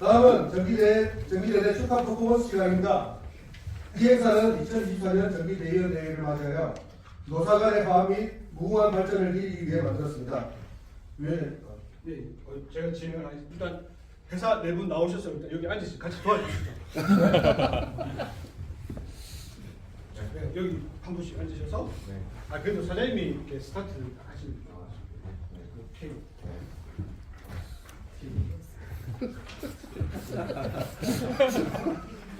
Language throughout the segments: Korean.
다음은 정기대 정기대대 축하 퍼포먼스 시간입니다. 이 행사는 2024년 정기대의원 대회를 맞아요. 노사 간의 화합 및 무궁한 발전을 이루기 위해 만들었습니다. 위원회 네, 어, 제가 진행을. 일단 회사 네 분 나오셔서 일단 여기 앉으시죠. 같이 도와주시죠. 네, 여기 한 분씩 앉으셔서. 아 그래도 사장님이 이렇게 스타트 하십니다. 오케이.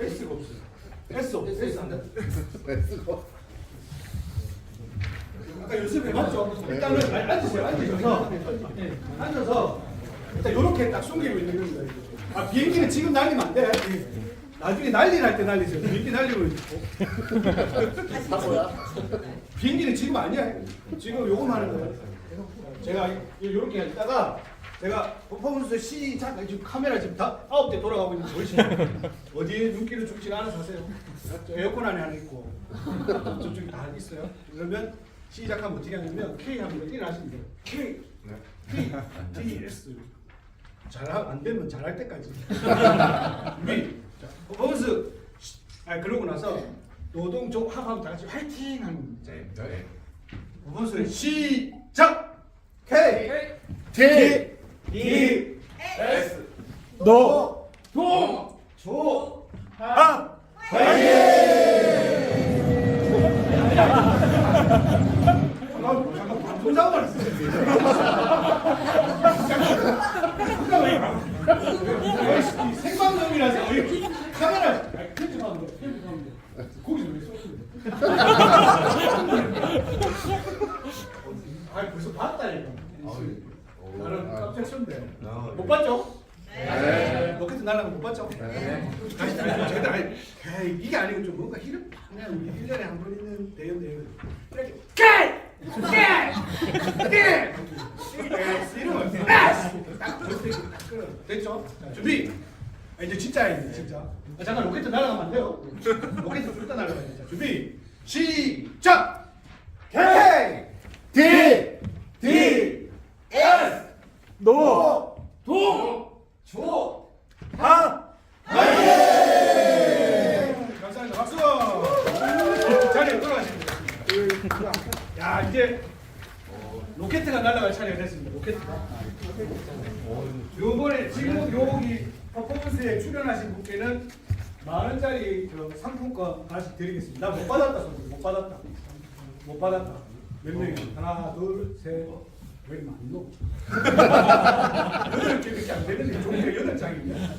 S가 없어요. S 없어요. S 안 돼. 아까 연습해봤죠? 일단은 아- 앉으세요. 앉으셔서 네, 앉아서 일단 이렇게 딱 숨기고 있는 겁니다. 아 비행기는 지금 날리면 안 돼. 나중에 난리 날 때 날리세요. 비행기 날리고 있고. 비행기는 지금 아니야. 지금 요거만 하는 거예요. 제가 이렇게 있다가 제가 퍼포먼스 시작. 지금 카메라 지금 다 아홉 대 돌아가고 있는 거 보이시죠? 어디에 눈길을 줄지가 알아서 하세요. 저 에어컨 안에 하나 있고 저쪽에 다 있어요. 그러면 시작하면 어떻게 하냐면 K 하면 하시면 돼요. K, T, T, S. 잘안 되면 잘할 때까지. 우리 자, 퍼포먼스 시- 아 그러고 나서 노동 조 합하면 다 같이 화이팅 하는 거예요. 퍼포먼스 시작. K, T, D, S, 노, 동, 조, 하, 화이팅! 잠깐 방송 잡아라. 이 생방송이라서 이 카메라 아니, 편집 하면 돼. 편집 하면 돼. 거기서 왜 쏘는데? 아 벌써 봤다니까. 나는 깜짝 놀랐네. 못 봤죠? 네. 로켓 날라면 못 봤죠? 네. 다시 다시 제가 아니 에이, 이게 아니고 좀 뭔가 희를 그냥 우리 1년에 한 번 있는 대연 대연 이렇게 딱 끊어. 됐죠? 자, 준비! 아, 이제 진짜야 이제 진짜 아, 잠깐 로켓 날아가면 안 돼요 로켓 좀 이따 날아가야 돼 자, 준비 시작! K! D! D! 노! 동! 조! 하! 감사합니다. 박수! 자리에 돌아가십니다. 야, 이제 로켓가 날아갈 차례가 됐습니다. 로켓가. 요번에 지금 여기 퍼포먼스에 출연하신 분께는 만 원짜리 그 상품권 하나씩 드리겠습니다. 나 못 받았다, 손님. 못 받았다. 못 받았다. 몇 명이? 하나, 둘, 셋. 왜 많노? 여덟 개밖에 안 되는데 종이가 여덟 장입니다.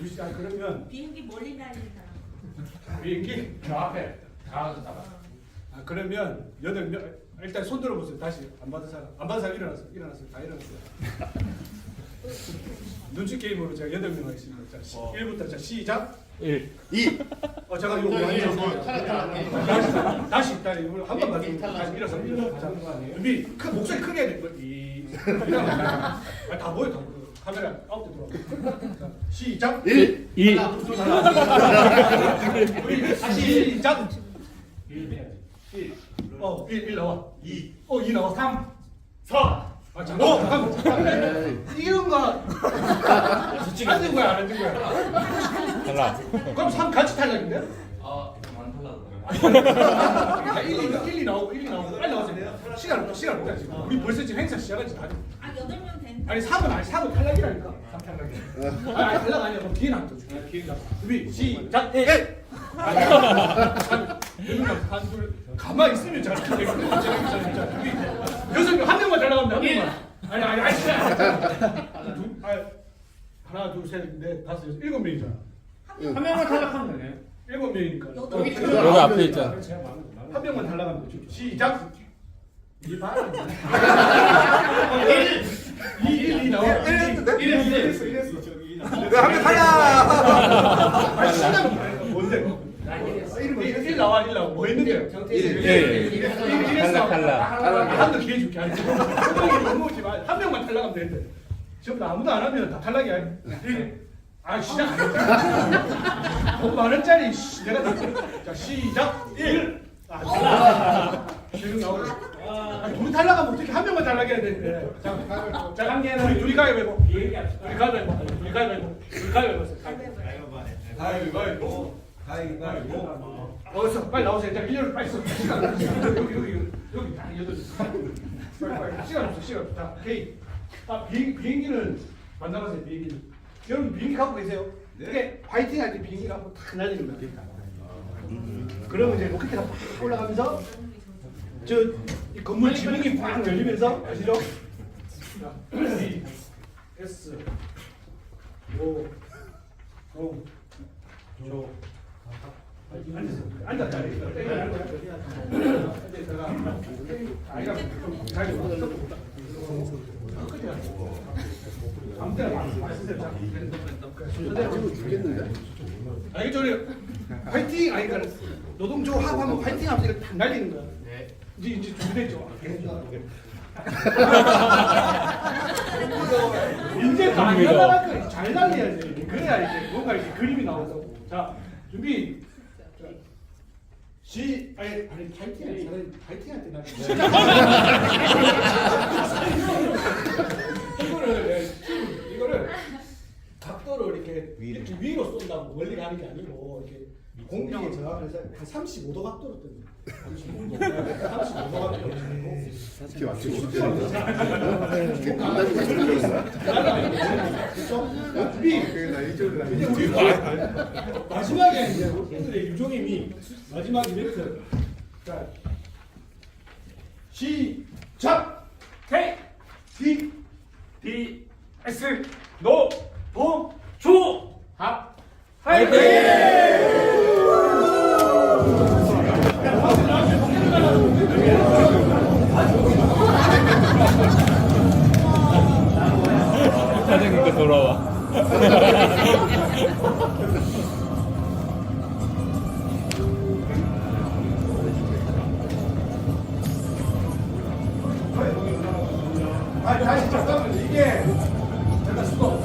무시- 아, 그러면 비행기 멀리 날리는 사람. 비행기 저 앞에 아 그러면 여덟 명 일단 손 들어보세요. 다시 안 받은 사람 안 받은 사람 일어났어요. 일어났어요. 다 일어났어요. 눈치 게임으로 제가 여덟 명 하겠습니다. 자, 시, 1부터 자 시작. 1. 2. 어 잠깐 이거 왜 앉아서 다시 다시 다시 이거 한 번만 더 다시 일어서 일어서 준비 큰 목소리 크게 해야 될 거. 이 일어나. 아, 다 보여 다 보여. 카메라 아홉 대 들어가. 자, 시작. 1. 2. 우리 다시 시작. 1 해야지. 1. 어, 1, 1 나와. 2. 어, 2 나와. 3. 4. 아, 잠깐. 어, 잠깐. 잠깐. 이런 거. 앉은 거야, 안 앉은 거야? 탈락. 그럼 3 같이 탈락인데? 아, 안 탈락. 1, 2, 1, 2 나오고 1, 2 나오고 빨리 나와세요. 시간 없다, 시간 없다 지금. 우리 벌써 지금 행사 시작한 지 아직. 아 여덟 명 된. 아니 3은 아니 3은 탈락이라니까. 3 탈락이야. 아니, 아니 탈락 아니야. 그럼 뒤에 나또 줄게. 뒤에 나. 준비 시작. 1. 가만히 있으면 잘 되거든. 여섯 명한 명만 잘 나가면 한 명만. 아니 아니 아니. 하나 둘 아니, 하나 둘셋넷 다섯 여섯 일곱 명이잖아. 한 명만 탈락하면 되네. 일곱 명이니까. 여기 앞에 있잖아. 한 명만 탈락하면 되죠. 시작. 이 봐라. 1, 2, 1, 2 나와. 1 했는데? 1 했어, 1 했어, 1 했어. 저기 2 나와. 한명 탈락. 아니, 시작은 뭔데? 1, 1 나와, 1 나와. 뭐 했는데? 일. 탈락, 탈락. 한더 기회 줄게. 아니, 소명이 너무 오지 마. 한 명만 탈락하면 되는데. 지금 나 아무도 안 하면 다 탈락이야. 일. 아, 시작 안 했잖아. 너무 만 원짜리, 씨, 내가 다. 자, 시작. 1. 아, 탈락. 지금 나오네. 아니 둘이 탈락하면 어떻게 한 명만 탈락해야 되는데. 자, 자 관계는 우리 둘이 가위바위보. 둘이 가위바위보. 둘이 가위바위보. 둘이 가위바위보. 가위바위보. 가위바위보. 어서 빨리 나오세요. 자, 일렬 빨리 써. 시간 없어. 여기 여기 여기 여기 다 여덟. 빨리 빨리 시간 없어. 시간 없어. 자, 오케이. 아 비행 비행기는 만나가세요. 비행기는. 여러분 비행기 갖고 계세요? 이게 파이팅 할 때 비행기 갖고 탁 날리는 거야. 그러면 이제 로켓가 팍 올라가면서 저이 건물 지붕이 팍 열리면서 아시죠? 자, D, S, O, O, 조, 앉았다. 앉았다가 아이가 좀 자기 아무 때나 쓰세요. 자, 알겠죠? 파이팅! 아니 그러니까 노동조 합하면 파이팅 하면 이거 다 날리는 거야. 이제 이제 준비됐죠? 이제 많이 날아갈 거야. 잘 날려야지. 그래야 이제 뭔가 이렇게 그림이 나와서. 자, 준비. 자, 시 아니 아니 파이팅 아니 파이팅 할때 날 이거를 예, 지금 이거를 각도를 이렇게 이렇게 위로 쏜다고 멀리 가는 게 아니고 이렇게 공기에 저항해서 한 35도 각도로 뜬다. 35도, 35도 각도로 이렇게 맞추고. 이제 우리 마- 마지막에 이제 오늘의 유종임이 마지막 이벤트. 자, 시작. K D D S 노동조 합. 사장님 거 돌아와. 아 다시 잠깐만 이게 잠깐 수고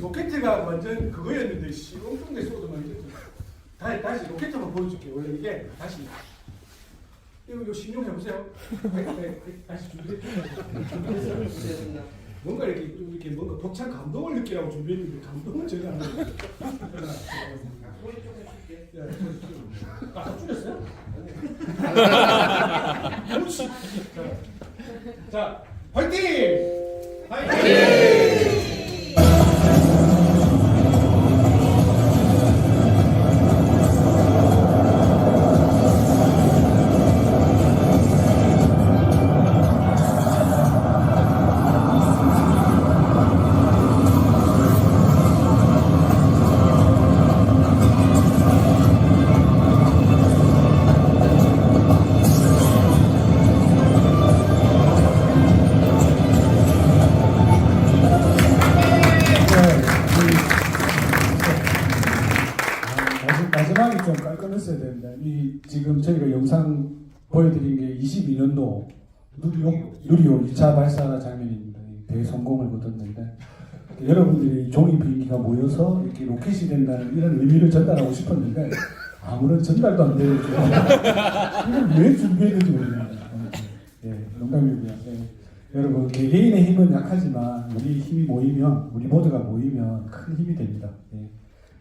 로켓가 완전 그거였는데 씨 엄청 다시 다시 로켓 한번 보여줄게 원래 이게 다시. 이거 이거 신용 해 보세요. 네, 네, 네, 다시 준비됐죠 뭔가 이렇게 좀 이렇게 뭔가 벅찬 감동을 느끼라고 준비했는데 감동은 전혀 안 줄게 아까 줄였어요? 자, 자 화이팅! 마지- 마지막에 좀 깔끔했어야 됩니다. 이 지금 저희가 영상 보여드린 게 22년도 누리호 누리호 2차 발사 장면입니다. 이 대성공을 거뒀는데 여러분들이 종이 비행기가 모여서 이렇게 로켓이 된다는 이런 의미를 전달하고 싶었는데 아무런 전달도 안 되고 이걸 왜 준비했는지 모르겠네요. 예, 농담이고요. 예. 여러분 개개인의 힘은 약하지만 우리 힘이 모이면 우리 모두가 모이면 큰 힘이 됩니다. 예.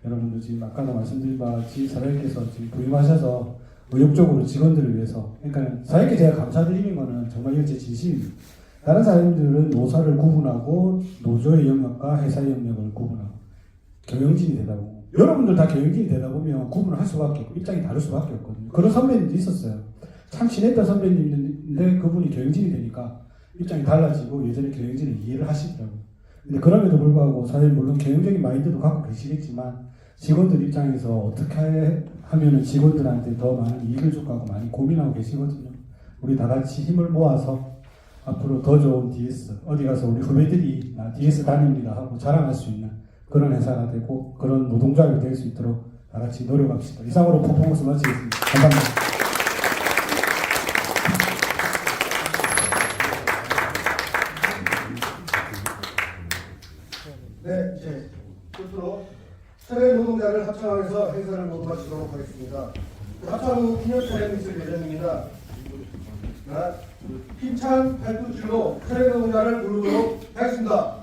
여러분들 지금 아까도 말씀드린 바와 같이 사장님께서 지금 부임하셔서 의욕적으로 직원들을 위해서 그러니까 사장님께 제가 감사드리는 거는 정말 이건 제 진심입니다. 다른 사장님들은 노사를 구분하고 노조의 영역과 회사의 영역을 구분하고 경영진이 되다 보고 여러분들 다 경영진이 되다 보면 구분을 할 수밖에 없고 입장이 다를 수밖에 없거든요. 그런 선배님도 있었어요. 참 친했던 선배님인데 그분이 경영진이 되니까 입장이 달라지고 예전에 경영진을 이해를 하시더라고요. 근데 그럼에도 불구하고 사실 물론 경영적인 마인드도 갖고 계시겠지만 직원들 입장에서 어떻게 하면은 직원들한테 더 많은 이익을 줄까 하고 많이 고민하고 계시거든요. 우리 다 같이 힘을 모아서 앞으로 더 좋은 DS 어디 가서 우리 후배들이 나 DS 다닙니다 하고 자랑할 수 있는 그런 회사가 되고 그런 노동조합이 될수 있도록 다 같이 노력합시다. 이상으로 퍼포먼스 마치겠습니다. 감사합니다. 끝으로 차례 노동자를 합창하면서 행사를 모두 마치도록 하겠습니다. 합창 후 기념 촬영이 있을 예정입니다. 하나, 힘찬 팔뚝질로 트레이너 문화를 부르도록 하겠습니다.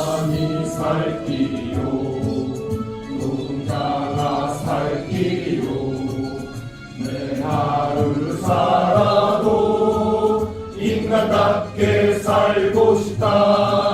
한결만이 살 길이요. 노동자가 살 길이요. 내 하루를 살아도 인간답게 살고 싶다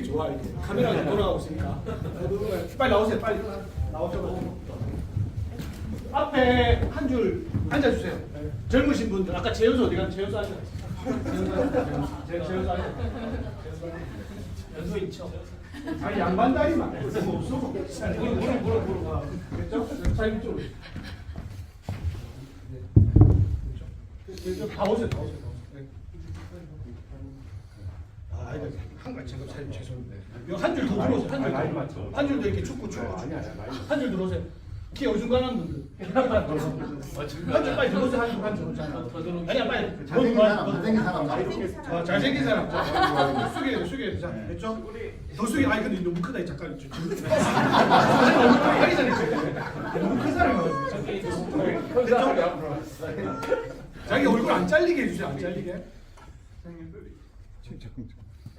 자연스럽게 보이는 게 좋아 이렇게 카메라가 돌아가고 있으니까 빨리 나오세요 빨리 나오셔가지고 앞에 한 줄 앉아주세요 젊으신 분들 아까 재현수 어디 갔나 재현수 앉아 재현수 재현수 앉아 연수 있죠 아니 양반 다리 말고 뭐 없어 무릎 무릎 무릎 무릎 아, 됐죠? 자 이쪽으로 다 오세요 다 오세요 다 오세요 네. 아, 이거 한 가지 제가 잘 죄송합니다. 이거 한줄 더 들어오세요. 한 줄. 더. 한 줄도 이렇게 축구 축구. 한줄 들어오세요. 키 어중간한 분들. 한 줄 빨리 들어오세요. 한 줄, 한 줄. 아니야, 빨리. 잘생긴 사람, 잘생긴 사람. 아, 잘생긴 사람. 자, 숙여야 돼, 숙여야 돼. 자, 됐죠? 더 숙여. 아니, 근데 너무 크다. 잠깐. 좀- 좀- 빨리 잘했어요. 너무 큰 사람이야. 됐죠? 자기 얼굴 안 잘리게 해주세요. 안 잘리게.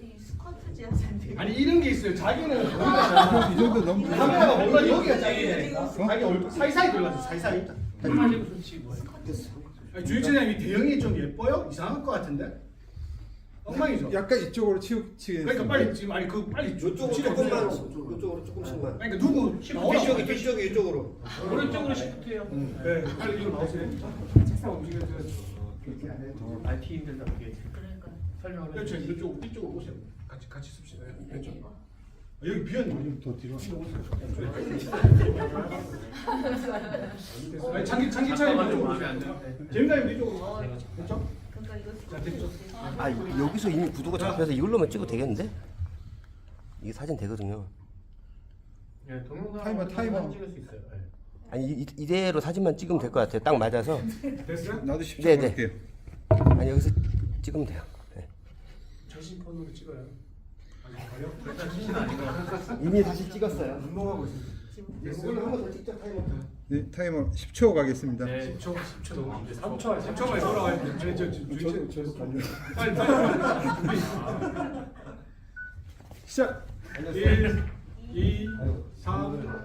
이 스쿼트 지하산데 아니 이런 게 있어요. 자기는 이 정도 너무 카메라가 몰라 여기가 잘리네. 자기 얼굴 사이사이 들어가서 사이사이. 빠지고 좋지 뭐. 아니, 주유처장이 대형이 좀 예뻐요? 이상할 것 같은데? 엉망이죠. 약간 이쪽으로 치우치게 그러니까 빨리 지금 아니 그 빨리 이쪽으로 조금만. 이쪽으로 조금씩만 그러니까 누구 뒤쪽이 뒤쪽이 이쪽으로 오른쪽으로 시프트해요. 네, 빨리 이쪽으로 나오세요. 책상 움직여줘요. IT 힘들다 그게. 그러니까 설명을 그렇죠. 이쪽 이쪽으로 오세요. 같이 같이 씁시다. 그렇죠. 아, 여기 비었네. 더 뒤로. 아니, 장기 장기 차이 이쪽으로 오세요. 재민아님 이쪽으로. 됐죠? 그러니까 이거 자, 스쿼트 됐죠? 아 여기서 이미 구도가 잡혀서 이걸로만 찍어도 되겠는데 이게 사진 되거든요 예, 동영상 타이머, 타이머. 찍을 수 있어요. 예. 아니 이, 이대로 사진만 찍으면 될 것 같아요 딱 맞아서 됐어요? 나도 10초 네, 네. 할게요. 아니 여기서 찍으면 돼요 네. 자신 폰으로 찍어요. 아니, 이미 다시 찍었어요 운동하고 있습니다. 이걸로 한번 더 찍자 타이머 네, 타이머 10초 가겠습니다. 네. 10초, 10초 넘어. 3초, 3초 만에 돌아가야 돼. 저, 저, 저. 빨리. 시작. 1, 2, 3,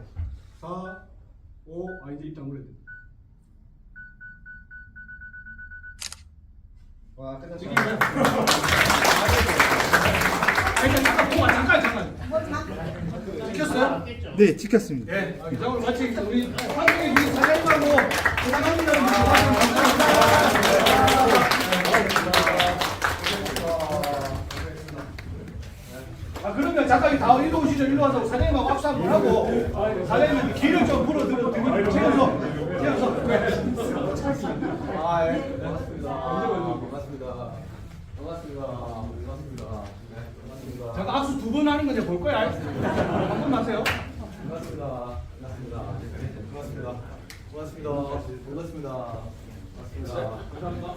4, 5. 아, 이제 안 그래도. 와 끝났어 네, 찍혔습니다. 예, 이상으로 마치 우리 한국의 우리 사장님하고 사장님이라는 분이 아, 그러면 작가님 다 일로 오시죠. 일로 와서 사장님하고 합사 한번 하고 사장님은 길을 좀 풀어드리고 드리고 채워서 네, 반갑습니다. 반갑습니다. 반갑습니다. 네, 반갑습니다. 잠깐 악수 두 번 하는 거볼 거야. 한 번만 고맙습니다. 반갑습니다. 반갑습니다. 감사합니다.